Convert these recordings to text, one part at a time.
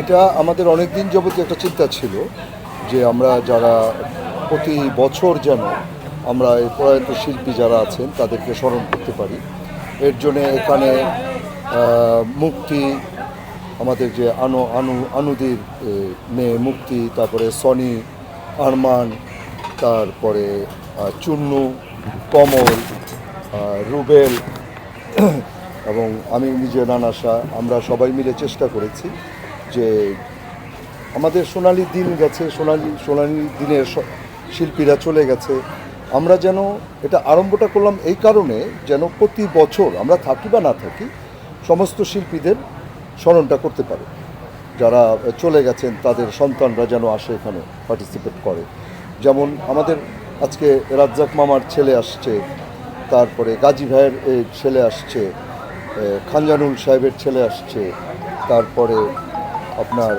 এটা আমাদের অনেক দিন যাবতীয় একটা চিন্তা ছিল যে আমরা যারা প্রতি বছর যেন আমরা এই প্রয়াত শিল্পী যারা আছেন তাদেরকে স্মরণ করতে পারি। এর জন্য এখানে মুক্তি, আমাদের যে আনু আনু, আনুদির মেয়ে মুক্তি, তারপরে সনি, আরমান, তারপরে চুন্নু, কমল রুবেল এবং আমি নিজে নানাশা আমরা সবাই মিলে চেষ্টা করেছি যে আমাদের সোনালি দিন গেছে, সোনালি সোনালি দিনের শিল্পীরা চলে গেছে। আমরা যেন এটা আরম্ভটা করলাম এই কারণে যেন প্রতি বছর আমরা থাকি বা না থাকি, সমস্ত শিল্পীদের স্মরণটা করতে পারে। যারা চলে গেছেন, তাদের সন্তানরা যেন আসে এখানে পার্টিসিপেট করে। যেমন আমাদের আজকে রাজ্জাক মামার ছেলে আসছে, তারপরে গাজী ভাইয়ের ছেলে আসছে খানজানুল সাহেবের ছেলে আসছে, তারপরে আপনার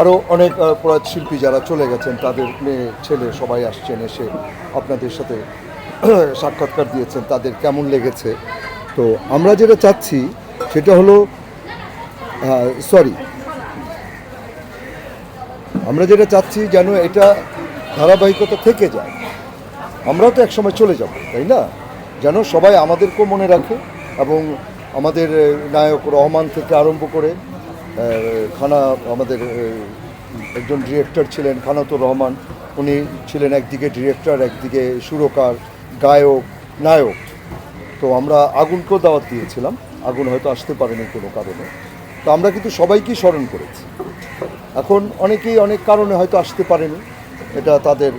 আরও অনেক প্রয়াত শিল্পী যারা চলে গেছেন, তাদের মেয়ে, ছেলে সবাই আসছেন, এসে আপনাদের সাথে সাক্ষাৎকার দিয়েছেন, তাদের কেমন লেগেছে? তো আমরা যেটা চাচ্ছি, সেটা হলো সরি আমরা যেটা চাচ্ছি যেন এটা ধারাবাহিকতা থেকে যায়। আমরাও তো একসময় চলে যাব, তাই না? যেন সবাই আমাদেরকেও মনে রাখে এবং আমাদের নায়ক রহমান থেকে আরম্ভ করে খানা আমাদের একজন ডিরেক্টর ছিলেন খানাতুর রহমান। উনি ছিলেন একদিকে ডিরেক্টর, একদিকে সুরকার, গায়ক, নায়ক। তো আমরা আগুনকেও দাওয়াত দিয়েছিলাম। আগুন হয়তো আসতে পারেনি কোনো কারণে। তো আমরা কিন্তু সবাইকেই স্মরণ করেছি। এখন অনেকেই অনেক কারণে হয়তো আসতে পারেনি। এটা তাদের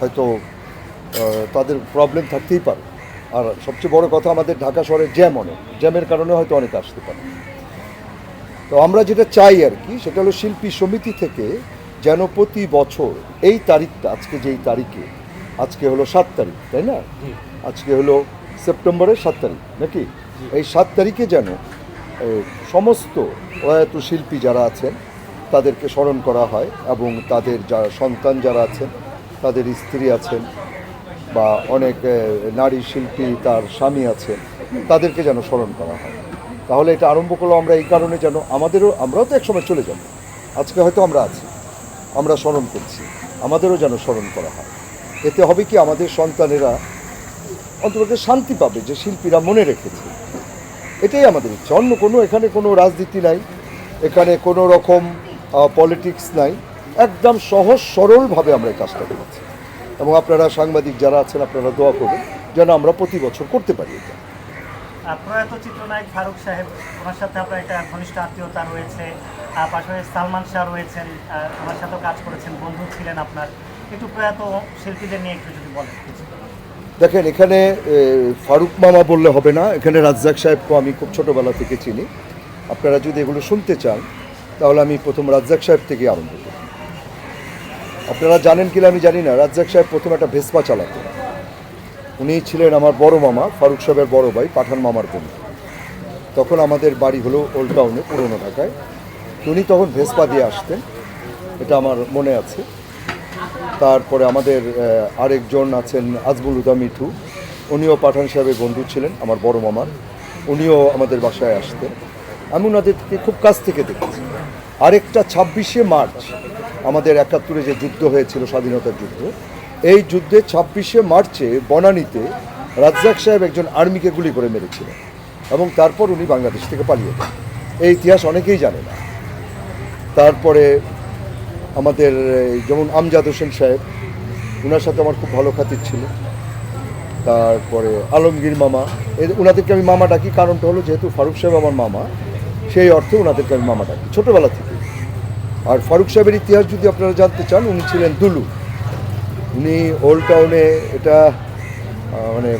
হয়তো তাদের প্রবলেম থাকতেই পারে। আর সবচেয়ে বড় কথা আমাদের ঢাকা শহরে জ্যাম অনেক। জ্যামের কারণে হয়তো অনেকে আসতে পারে। তো আমরা যেটা চাই আর কি সেটা হলো শিল্পী সমিতি থেকে যেন প্রতি বছর এই তারিখটা আজকে যেই তারিখে আজকে হলো সাত তারিখ তাই না? আজকে হলো সেপ্টেম্বরের সাত তারিখ নাকি? এই সাত তারিখে যেন সমস্ত প্রয়াত শিল্পী যারা আছেন তাদেরকে স্মরণ করা হয় এবং তাদের যারা সন্তান যারা আছেন তাদের স্ত্রী আছেন বা অনেক নারী শিল্পী তার স্বামী আছে তাদেরকে যেন স্মরণ করা হয়। তাহলে এটা আরম্ভ করল আমরা এই কারণে যেন আমাদেরও, আমরাও তো একসময় চলে যাব। আজকে হয়তো আমরা আছি, আমরা স্মরণ করছি, আমাদেরও যেন স্মরণ করা হয়। এতে হবে কি আমাদের সন্তানেরা অন্তত শান্তি পাবে যে শিল্পীরা মনে রেখেছে। এটাই আমাদের ইচ্ছা। অন্য কোনো, এখানে কোনো রাজনীতি নাই, এখানে কোনো রকম পলিটিক্স নাই। একদম সহজ সরলভাবে আমরা এই কাজটা করেছি। এবং আপনারা সাংবাদিক যারা আছেন আপনারা দোয়া করবেন যেন আমরা প্রতি বছর করতে পারি এটা। প্রয়াত চিত্রনায়ক ফারুক সাহেব ওনার সাথে আপনার একটা ঘনিষ্ঠ আত্মীয়তা রয়েছে পাশাপাশি সালমান শাহ রয়েছেন ওনার সাথেও কাজ করেছেন বন্ধু ছিলেন আপনার। একটু প্রয়াত শিল্পীদের নিয়ে একটু যদি বলেন। দেখেন এখানে ফারুক মামা বললে হবে না এখানে রাজ্জাক সাহেবকে আমি খুব ছোটোবেলা থেকে চিনি। আপনারা যদি এগুলো শুনতে চান তাহলে আমি প্রথম রাজ্জাক সাহেব থেকে আরম্ভ করি। আপনারা জানেন কিনা আমি জানি না। রাজ্জাক সাহেব প্রথম একটা ভেসপা চালাতেন উনি ছিলেন আমার বড় মামা, ফারুক সাহেবের বড় ভাই, পাঠান মামার বন্ধু তখন আমাদের বাড়ি হলো ওল্ড টাউনে পুরনো ঢাকায়। উনি তখন ভেসপা দিয়ে আসতেন। এটা আমার মনে আছে। তারপরে আমাদের আরেকজন আছেন আজমুল হুদা মিঠু। উনিও পাঠান সাহেবের বন্ধু ছিলেন, আমার বড় মামার। উনিও আমাদের বাসায় আসতেন। আমি ওনাদেরকে খুব কাছ থেকে দেখেছি। আরেকটা ছাব্বিশে মার্চ আমাদের একাত্তরে যে যুদ্ধ হয়েছিল, স্বাধীনতার যুদ্ধ, এই যুদ্ধে ছাব্বিশে মার্চে বনানীতে রাজ্জাক সাহেব একজন আর্মিকে গুলি করে মেরেছিলেন এবং তারপর উনি বাংলাদেশ থেকে পালিয়ে যান। এই ইতিহাস অনেকেই জানে না। তারপরে আমাদের যেমন আমজাদ হোসেন সাহেব ওনার সাথে আমার খুব ভালো খাতির ছিল। তারপরে আলমগীর মামা, এ ওনাদেরকে আমি মামা ডাকি, কারণটা হলো যেহেতু ফারুক সাহেব আমার মামা, সেই অর্থে ওনাদেরকে আমি মামা ডাকি। ছোটোবেলা থেকে। আর ফারুক সাহেবের ইতিহাস যদি আপনারা জানতে চান, উনি ছিলেন দুলু। উনি ওল্ড টাউনে এটা মানে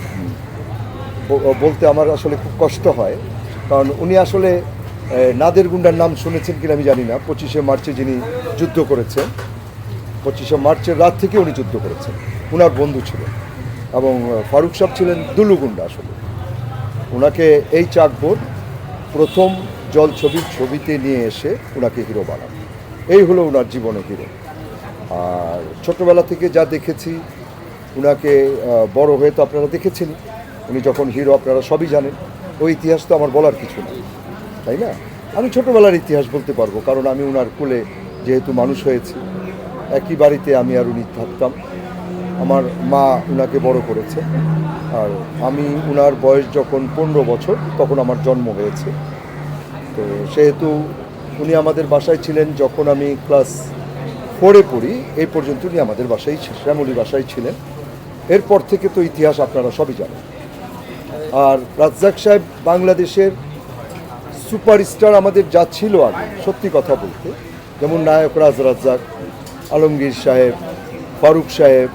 বলতে আমার আসলে খুব কষ্ট হয়। কারণ উনি আসলে নাদের গুন্ডার নাম শুনেছেন কিনা আমি জানি না। পঁচিশে মার্চে যিনি যুদ্ধ করেছেন, পঁচিশে মার্চের রাত থেকে উনি যুদ্ধ করেছেন। উনার বন্ধু ছিলেন। এবং ফারুক সাহেব ছিলেন দুলু গুন্ডা আসলে। ওনাকে এই চাকবোর প্রথম জল ছবির ছবিতে নিয়ে এসে ওনাকে হিরো বানান। এই হলো ওনার জীবনে হিরো। আর ছোটবেলা থেকে যা দেখেছি ওনাকে বড় হয়ে তো আপনারা দেখেছেন উনি যখন হিরো, আপনারা সবই জানেন। ওই ইতিহাস তো আমার বলার কিছু নেই, তাই না? আমি ছোটোবেলার ইতিহাস বলতে পারব, কারণ আমি ওনার কোলে যেহেতু মানুষ হয়েছি, একই বাড়িতে আমি আর উনি থাকতাম। আমার মা উনাকে বড় করেছে। আর আমি উনার বয়স যখন পনেরো বছর, তখন আমার জন্ম হয়েছে। তো সেহেতু উনি আমাদের বাসায় ছিলেন যখন আমি ক্লাস ফোরে পড়ি, এই পর্যন্ত উনি আমাদের বাসায় শ্যামলী বাসায় ছিলেন। এরপর থেকে তো ইতিহাস আপনারা সবই জানেন। আর রাজ্জাক সাহেব বাংলাদেশের সুপারস্টার আমাদের যা ছিল আগে, সত্যি কথা বলতে, যেমন নায়ক রাজ রাজ্জাক, আলমগীর সাহেব, ফারুক সাহেব